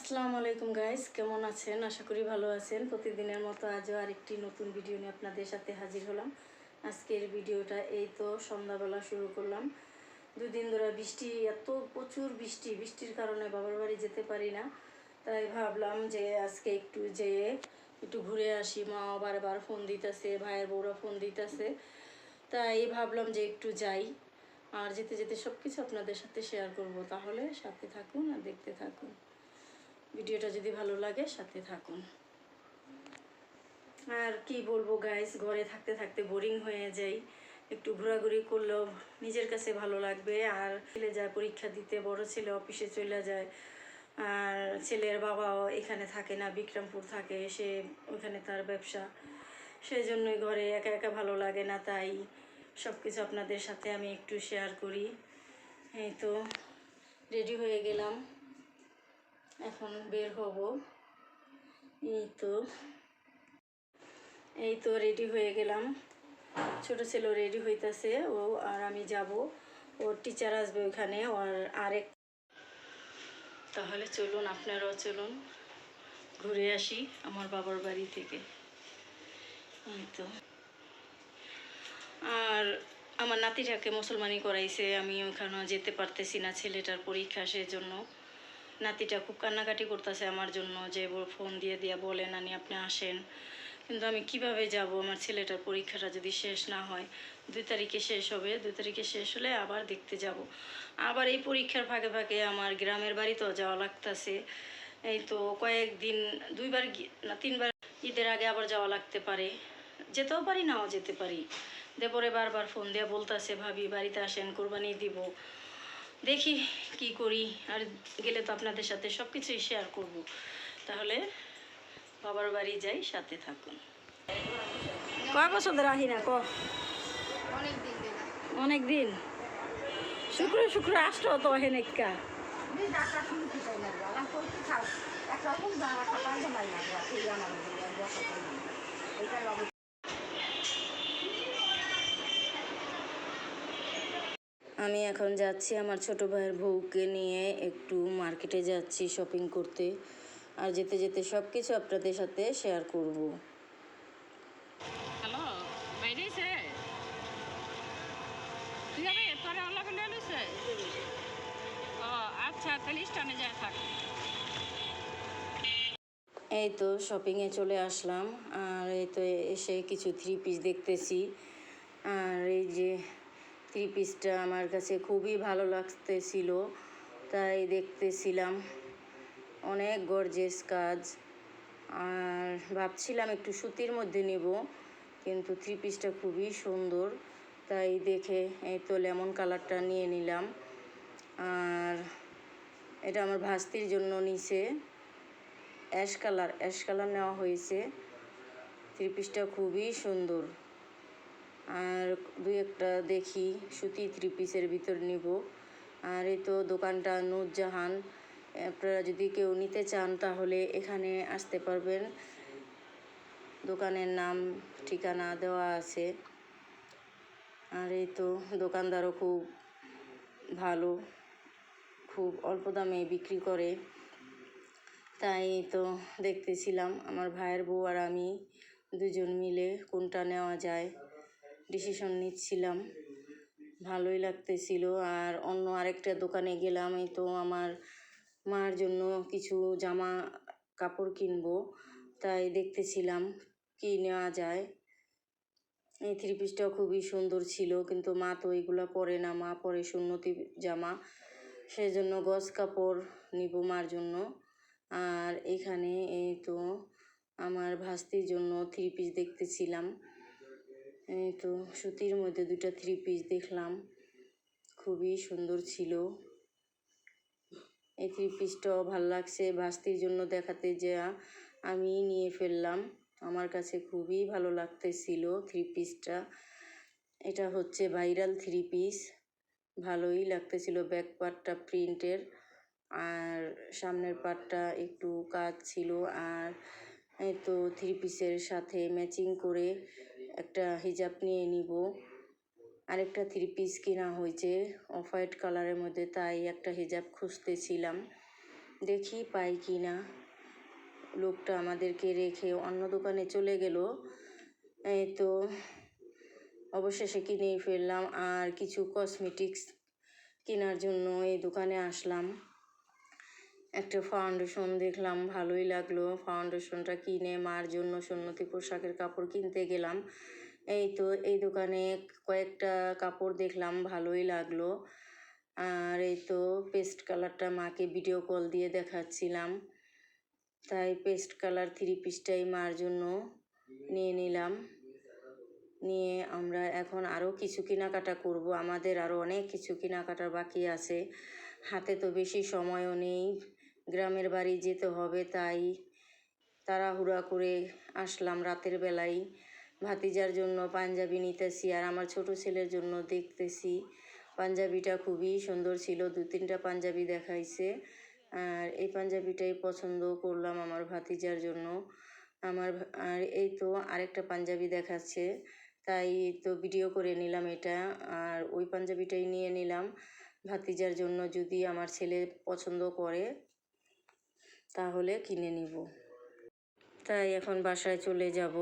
আসসালামু আলাইকুম গাইস কেমন আছেন? আশা করি ভালো আছেন। প্রতিদিনের মতো আজও আরেকটি নতুন ভিডিও নিয়ে আপনাদের সাথে হাজির হলাম। আজকের ভিডিওটা এই তো সন্ধ্যাবেলা শুরু করলাম। দুদিন ধরে বৃষ্টি, এত প্রচুর বৃষ্টি। বৃষ্টির কারণে বাবার বাড়ি যেতে পারি না। তাই ভাবলাম যে আজকে একটু যেয়ে একটু ঘুরে আসি। মা বারবার ফোন দিতেছে, ভাইয়ের বউরা ফোন দিতেছে। তাই ভাবলাম যে একটু যাই। আর যেতে যেতে সব কিছু আপনাদের সাথে শেয়ার করব। তাহলে সাথে থাকুন আর দেখতে থাকুন। ভিডিওটা যদি ভালো লাগে, সাথে থাকুন। আর কি বলব গাইস ঘরে থাকতে থাকতে বোরিং হয়ে যাই। একটু ঘোরাঘুরি করলেও নিজের কাছে ভালো লাগবে। আর ছেলে যায় পরীক্ষা দিতে বড় ছেলে অফিসে চলে যায়। আর ছেলের বাবাও এখানে থাকে না, বিক্রমপুর থাকে, সে ওখানে তার ব্যবসা। সেই জন্যই ঘরে একা একা ভালো লাগে না, তাই সব কিছু আপনাদের সাথে আমি একটু শেয়ার করি। এই তো রেডি হয়ে গেলাম। এখন বের হব। এই তো। এই তো রেডি হয়ে গেলাম। ছোট ছেলেও রেডি হইতাছে, ও আর আমি যাব। ওর টিচার আসবে ওইখানে, ওর আরেক তাহলে চলুন, আপনারাও চলুন। ঘুরে আসি আমার বাবার বাড়ি থেকে। এই তো। আর আমার নাতিটাকে মুসলমানি করাইছে, আমি ওখানেও যেতে পারতেছি না, ছেলেটার পরীক্ষা সেজন্য। নাতিটা খুব কান্নাকাটি করতেছে আমার জন্য যে ফোন দিয়ে দিয়া বলে, নানি, আপনি আসেন। কিন্তু আমি কীভাবে যাব? আমার ছেলেটার পরীক্ষাটা যদি শেষ না হয়, দুই তারিখে শেষ হবে। দুই তারিখে শেষ হলে আবার দেখতে যাব। আবার এই পরীক্ষার ফাঁকে ফাঁকে আমার গ্রামের বাড়িতেও যাওয়া লাগতেছে। এই তো কয়েকদিন, দুইবার না, তিনবার ঈদের আগে আবার যাওয়া লাগতে পারে। যেতেও পারি, নাও যেতে পারি। দেপরে বারবার ফোন দিয়ে বলতেছে, ভাবি, বাড়িতে আসেন, কোরবানি দিব। দেখি কি করি, আর গেলে তো আপনাদের সাথে সব কিছুই শেয়ার করব। তাহলে বাবার বাড়ি যাই, সাথে থাকুন। কয় বছর ধরে আহি না ক? অনেক দিন। শুক্র শুক্র আসতো তো হেনেকা একরকম আমি এখন যাচ্ছি আমার ছোট ভাইয়ের বউকে নিয়ে একটু মার্কেটে যাচ্ছি শপিং করতে। আর যেতে যেতে সব কিছু আপনাদের সাথে শেয়ার করব। হ্যালো বাইরেছে তুই যাবে তোরা ও আচ্ছা তাহলে স্টানে থাক। এই তো শপিংয়ে চলে আসলাম। আর এই তো এসে কিছু থ্রি পিস দেখতেছি। আর এই যে থ্রি পিসটা আমার কাছে খুবই ভালো লাগতেছিল, তাই দেখতেছিলাম। অনেক গর্জেস কাজ। আর ভাবছিলাম একটু সুতির মধ্যে নেব, কিন্তু থ্রি পিসটা খুবই সুন্দর, তাই দেখে এই তো লেমন কালারটা নিয়ে নিলাম। আর এটা আমার ভাস্তির জন্য নিছে। অ্যাশ কালার অ্যাশ কালার নেওয়া হয়েছে। থ্রি পিসটা খুবই সুন্দর। আর দুই একটা দেখি সুতি থ্রি পিসের ভিতর নিব। আর এই তো দোকানটা নূরজাহান। আপনারা যদি কেউ নিতে চান তাহলে এখানে আসতে পারবেন। দোকানের নাম, ঠিকানা দেওয়া আছে। আর এই তো দোকানদারও খুব ভালো, খুব অল্প দামে বিক্রি করে। তাই তো দেখতেছিলাম, আমার ভাইয়ের বউ আর আমি দুজন মিলে কোনটা নেওয়া যায়। ডিসিশন নিচ্ছিলাম। ভালোই লাগতেছিল। আর অন্য আরেকটা দোকানে গেলাম, এই তো আমার মার জন্য কিছু জামা কাপড় কিনবো, তাই দেখতেছিলাম কি নেওয়া যায়। এই থ্রি পিসটাও খুবই সুন্দর ছিল, কিন্তু মা তো এগুলো পরে না, মা পরে সুন্নতি জামা। সেজন্য গজ কাপড় নিব মার জন্য। আর এখানে এই তো আমার ভাস্তির জন্য থ্রি পিস দেখতেছিলাম। তো সুতির মধ্যে দুটা থ্রি পিস দেখলাম। খুবই সুন্দর ছিল। এই থ্রি পিসটাও ভালো লাগছে। ভাস্তির জন্য দেখাতে যা আমি নিয়ে ফেললাম। আমার কাছে খুবই ভালো লাগতেছিল থ্রি পিসটা এটা হচ্ছে ভাইরাল থ্রি পিস ভালোই লাগতেছিল ব্যাক পার্টটা প্রিন্টের আর সামনের পার্টটা একটু কাজ ছিল। আর এই তো থ্রি পিসের সাথে ম্যাচিং করে একটা হিজাব নিয়ে নিব। আরেকটা থ্রি পিস কেনা হয়েছে অফ হোয়াইট কালারের মধ্যে, তাই একটা হিজাব খুঁজতেছিলাম। দেখি পাই কি না। লোকটা আমাদেরকে রেখে অন্য দোকানে চলে গেল। এই তো অবশেষে কিনেই ফেললাম। আর কিছু কসমেটিক্স কেনার জন্য এই দোকানে আসলাম। একটা ফাউন্ডেশন দেখলাম, ভালোই লাগল। ফাউন্ডেশনটা কিনে মার জন্য সুন্নতি পোশাকের কাপড় কিনতে গেলাম। এই তো এই দোকানে কয়েকটা কাপড় দেখলাম, ভালোই লাগল। আর এই তো পেস্ট কালারটা মাকে ভিডিও কল দিয়ে দেখাচ্ছিলাম। তাই পেস্ট কালার থ্রি পিসটাই মার জন্য নিয়ে নিলাম। নিয়ে আমরা এখন আরও কিছু কেনাকাটা করব। আমাদের আরও অনেক কিছু কেনাকাটার বাকি আছে। হাতে তো বেশি সময়ও নেই। গ্রামের বাড়ি যেতে হবে, তাই তাড়াহুড়া করে আসলাম রাতের বেলায়। ভাতিজার জন্য পাঞ্জাবি নিতেছি আর আমার ছোট ছেলের জন্য দেখতেছি। পাঞ্জাবিটা খুবই সুন্দর ছিল, দু তিনটা পাঞ্জাবি দেখাইছে। আর এই পাঞ্জাবিটাই পছন্দ করলাম আমার ভাতিজার জন্য। আমার আর এই তো আরেকটা পাঞ্জাবি দেখাচ্ছে, তাই তো ভিডিও করে নিলাম এটা। আর ওই পাঞ্জাবিটাই নিয়ে নিলাম। ভাতিজার জন্য যদি আমার ছেলে পছন্দ করে তাহলে কিনে নিব। তাই এখন বাসায় চলে যাব।